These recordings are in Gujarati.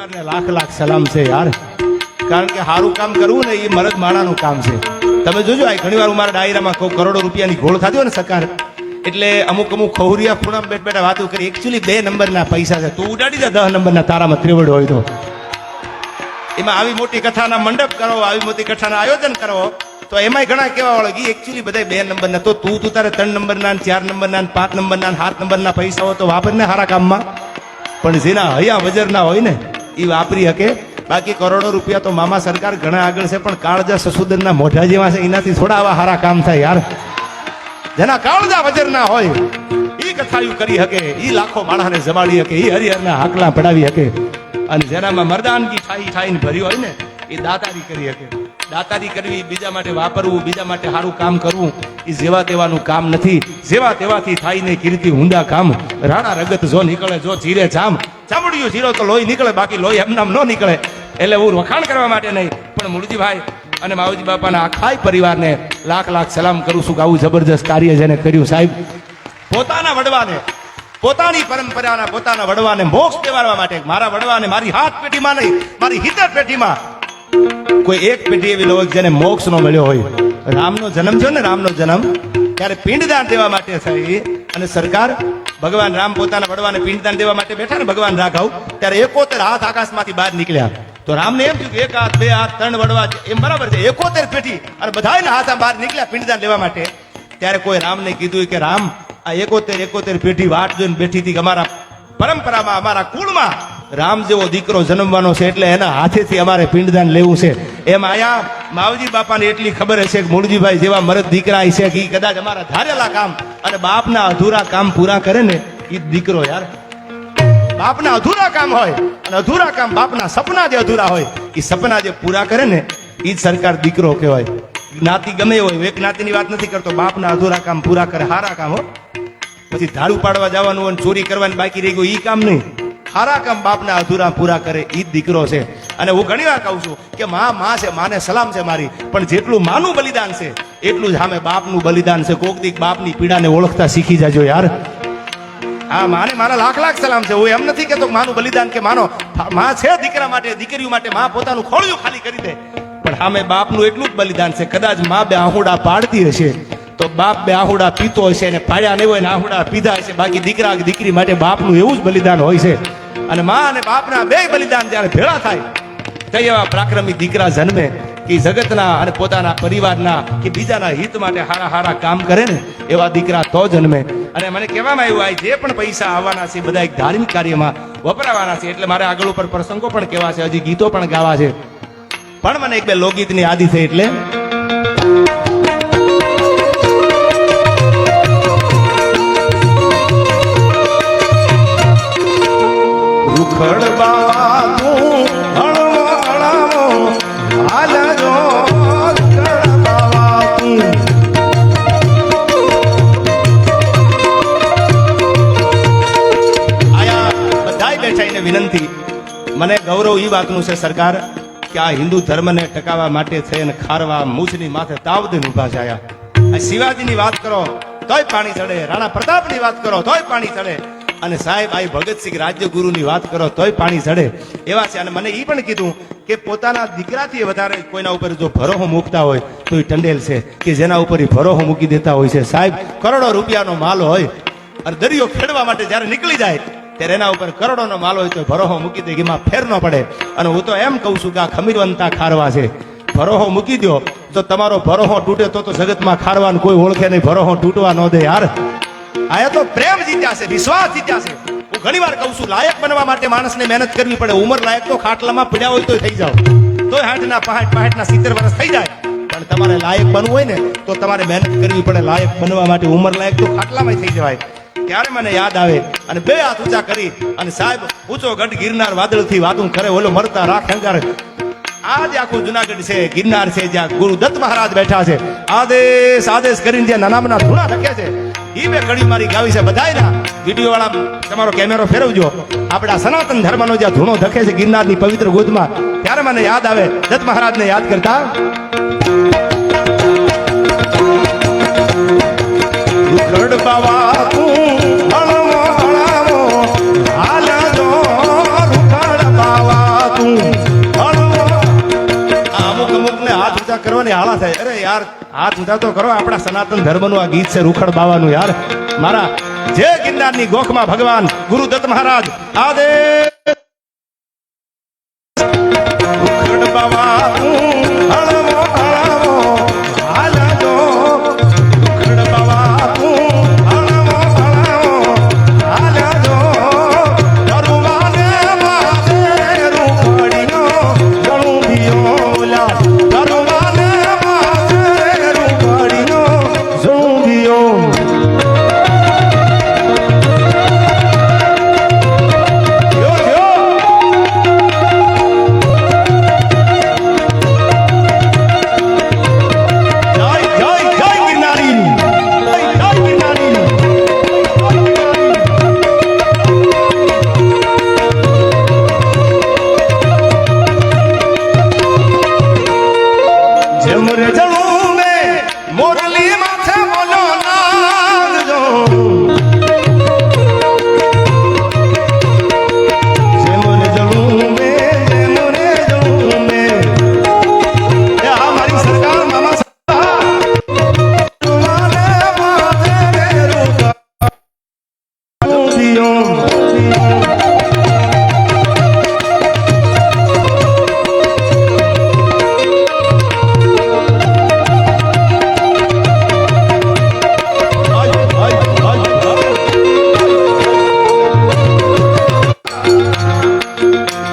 પરિવારને લાખ લાખ સલામ છે યાર. કારણ કે સારું કામ કરવું ને એ મરદ માણાનું કામ છે. તમે જોજો, આ ઘણી વાર હું મારા ડાયરામાં કરોડો રૂપિયાની ઘોળ થતી હોય ને સરકાર, એટલે અમુક અમુક ખહુરિયા પૂનમ બેઠ બેઠા વાતો કરી એકચ્યુઅલી બે નંબરના પૈસા છે. તું ઉડાડી દે દસ નંબરના તારામાં ત્રેવડ હોય તો. એમાં આવી મોટી કથાના મંડપ કરો, આવી મોટી કથાના આયોજન કરો, તો એમાંય ઘણા કેવા વાળો કે એકચ્યુઅલી બધા બે નંબરના. તો તું તું તારે ત્રણ નંબરના ચાર નંબરના પાંચ નંબરના સાત નંબરના પૈસા હોય તો વાપર ને સારા કામમાં. પણ જેના હયા વજરના હોય ને એ વાપરી શકે. બાકી કરોડો રૂપિયા તો મામા સરકાર ઘણા આગળ છે, પણ કાળજા સસુદનના મોઢા જેવા છે, એનાથી થોડા આવા સારા કામ થાય યાર. જેના કાળજા વજરના હોય એ કથાયું કરી શકે એ લાખો માણસને જમાડી શકે એ હરિહરના હાકલા પડાવી શકે. અને જેનામાં મરદાનગી ઠાઈ ઠાઈને ભર્યું હોય ને એ દાતારી કરી શકે. દાતારી કરવી, બીજા માટે વાપરવું, બીજા માટે સારું કામ કરવું એ જેવા તેવાનું કામ નથી. જેવા તેવાથી થાય ને કીર્તિ ઊંડા કામ. રાણા રગત જો નીકળે, જો જીરે જામ. ચામડિયું જીરો તો લોહી નીકળે, બાકી લોહી એમનામ ન નીકળે. એટલે હું વખાણ કરવા માટે નહીં. પણ મુરજીભાઈ અને માવજી બાપાના આખાય પરિવારને લાખ લાખ સલામ કરું છું કે આવું જબરજસ્ત કાર્ય જેને કર્યું સાહેબ. પોતાના વડવાને, પોતાની પરંપરાના પોતાના વડવાને મોક્ષ દેવાડવા માટે મારા વડવાને મારી હાથ પેઢીમાં નહીં, મારી હિતર પેઢીમાં કોઈ એક પેઢી એવી લોક જેને મોક્ષ નો મળ્યો હોય. રામનો જન્મ થયો ને રામનો જન્મ. ત્યારે પિંડદાન દેવા માટે થઈ અને સરકાર ભગવાન રામ પોતાના વડવાને પિંડદાન દેવા માટે બેઠા ને ભગવાન રાઘવ, ત્યારે એકોતેર હાથ આકાશમાંથી બહાર નીકળ્યા. તો રામને એમ થયું એક હાથ, બે હાથ, ત્રણ વડવા એમ બરાબર છે. એકોતેર પેઢી અને બધાના હાથ બહાર નીકળ્યા પિંડદાન લેવા માટે. ત્યારે કોઈ રામને કીધું કે રામ, આ એકોતેર એકોતેર પેઢી વાટ જોઈને બેઠી હતી અમારા પરંપરામાં, અમારા કુળમાં રામ જેવો દીકરો જન્મવાનો છે એટલે એના હાથેથી અમારે પિંડદાન લેવું છે. એમ આયા માવજી બાપાને એટલી ખબર હશે કે મૂળજીભાઈ જેવા મરદ દીકરા છે કે કદાચ અમારા ધારેલા કામ અને બાપના અધૂરા કામ પૂરા કરે ને એ દીકરો યાર. બાપના અધૂરા કામ હોય અને અધૂરા કામ બાપના સપના જે અધૂરા હોય એ સપના જે પૂરા કરે ને એ જ સરકાર દીકરો કહેવાય. જ્ઞાતિ ગમે હોય એક જ્ઞાતિની વાત નથી કરતો, બાપના અધૂરા કામ પૂરા કરે, હારા કામ હો. પછી ધાડુ પાડવા જવાનું હોય ચોરી કરવાની બાકી રહી ગયું એ કામ નહીં. હારા કામ બાપના અધૂરા પૂરા કરે એ દીકરો છે. અને હું ઘણી વાર કહું છું કે માં માં છે, માને સલામ છે મારી, પણ જેટલું માનું બલિદાન છે, એટલું જ સામે બાપનું બલિદાન છે. કોક દીક બાપની પીડાને ઓળખતા શીખી જાજો યાર. હા માને મારા લાખ લાખ સલામ છે. હું એમ નથી કેતો માનું બલિદાન કે માનો. માં છે દીકરા માટે, દીકરીઓ માટે માં પોતાનું ખોળિયું ખાલી કરી દે. પણ સામે બાપનું એટલું જ બલિદાન છે. કદાચમાં બે આહુડા પાડતી હશે, તો બાપ બે આહુડા પીતો હશે અને પાડ્યા નહીં હોય ને આહુડા પીધા હશે. બાકી દીકરા દીકરી માટે બાપનું એવું જ બલિદાન હોય છે. અને મા અને બાપના બે બલિદાન જ્યારે ભેળા થાય, કઈ એવા પ્રાક્રમિક દીકરા જન્મે કે જગતના અને પોતાના પરિવારના કે બીજાના હિત માટે હારા હારા કામ કરે ને, એવા દીકરા તો જન્મે. અને મને કહેવામાં આવ્યું, આ જે પણ પૈસા આવવાના છે, બધા એક ધાર્મિક કાર્યમાં વપરાવાના છે. એટલે મારે આગળ ઉપર પ્રસંગો પણ કહેવા છે, હજી ગીતો પણ ગાવા છે. પણ મને એક બે લોકગીતની આદિ થઈ એટલે બેઠા વિનંતી, મને ગૌરવ એ વાતનું છે સરકાર, કે આ હિન્દુ ધર્મને ટકાવવા માટે થઈને ખારવા મૂછની માથે તાવદીન ઊભા જાયા. શિવાજીની વાત કરો, તોય પાણી ચડે. રાણા પ્રતાપની વાત કરો, તોય પાણી ચડે. અને સાહેબ, આ ભગતસિંહ રાજ્યગુરુની વાત કરો, તોય પાણી ચડે. એવા છે, અને મને એ પણ કીધું કે પોતાના દીકરાથી વધારે કોઈના ઉપર જો ભરોહો મૂકતા હોય, તો એ ટંડેલ છે, કે જેના ઉપર ભરોહો મૂકી દેતા હોય છે. સાહેબ, કરોડો રૂપિયાનો માલ હોય, અને દરિયો ખેડવા માટે જ્યારે નીકળી જાય ત્યારે એના ઉપર કરોડોનો માલ હોય તો ભરોહો મૂકી દે ઘીમાં ફેર ન પડે. અને હું તો એમ કહું છું કે આ ખમીરવંતા ખારવા છે. ભરોહો મૂકી દો તો તમારો ભરોહો તૂટે તો તો જગતમાં ખારવાનું કોઈ ઓળખે નહીં. ભરોહો તૂટવા ન દે યાર. આયા તો પ્રેમ જીત્યા છે, વિશ્વાસ જીત્યા છે. હું ઘણી વાર કહું છું, લાયક બનવા માટે માણસને મહેનત કરવી પડે. ઉંમર લાયક તો ખાટલામાં પડ્યા હોય તો થઈ જાવ તોય હાઠના પાંઠ પાંઠના સિત્તેર વર્ષ થઈ જાય. પણ તમારે લાયક બનવું હોય ને, તો તમારે મહેનત કરવી પડે. લાયક બનવા માટે ઉંમર લાયક તો ખાટલામાં થઈ જવાય. ત્યારે મને યાદ આવે અને બે હાથ ઊંચા કરી અને સાહેબ, ઊંચો ગઢ ગિરનાર વાદળથી વાતું કરે, ઓલો મરતા રાખ અંગાર આજ આખું જુનાગઢ છે, ગિરનાર છે, જ્યાં ગુરુ દત્ત મહારાજ બેઠા છે. આદેશ આદેશ કરીને જ્યાં નાના નાના ધૂણા લખે છે. ઈ બે કડી મારી ગાવી છે બધાયના. વીડિયો વાળા તમારો કેમેરો ફેરવજો. આપણા સનાતન ધર્મનો જ્યાં ધૂણો ધખે છે ગિરનારની પવિત્ર ગોદમાં, ત્યારે મને યાદ આવે. દત્ત મહારાજને યાદ કરતા. રૂખડ બાવા હાથે હાળા થાય. અરે યાર હાથ ઊંધા તો કરો, આપણા સનાતન ધર્મનું આ ગીત છે રૂખડ બાવાનું યાર. મારા જય ગિરનારની ગોખમાં ભગવાન ગુરુ દત્ત મહારાજ. આદે રૂખડ બાવાનું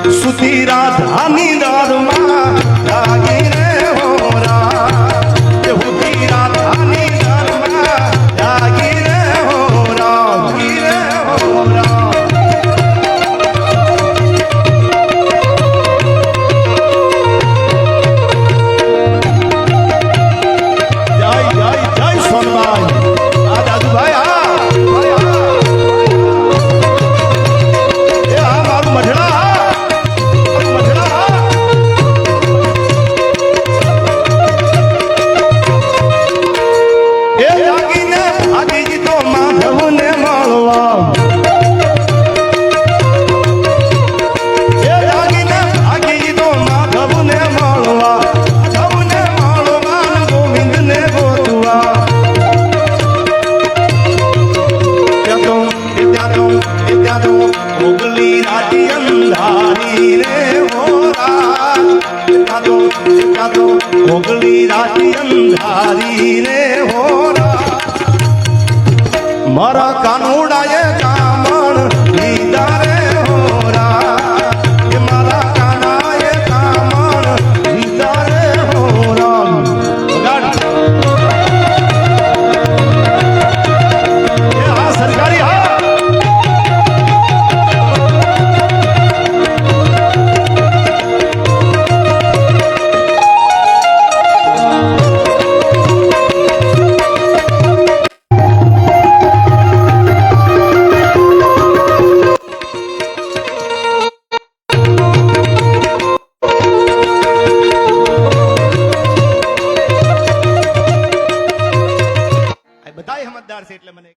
સુધી રાધાની દારમાં તારી અંધારી રે હોરા. મારા કાનુડા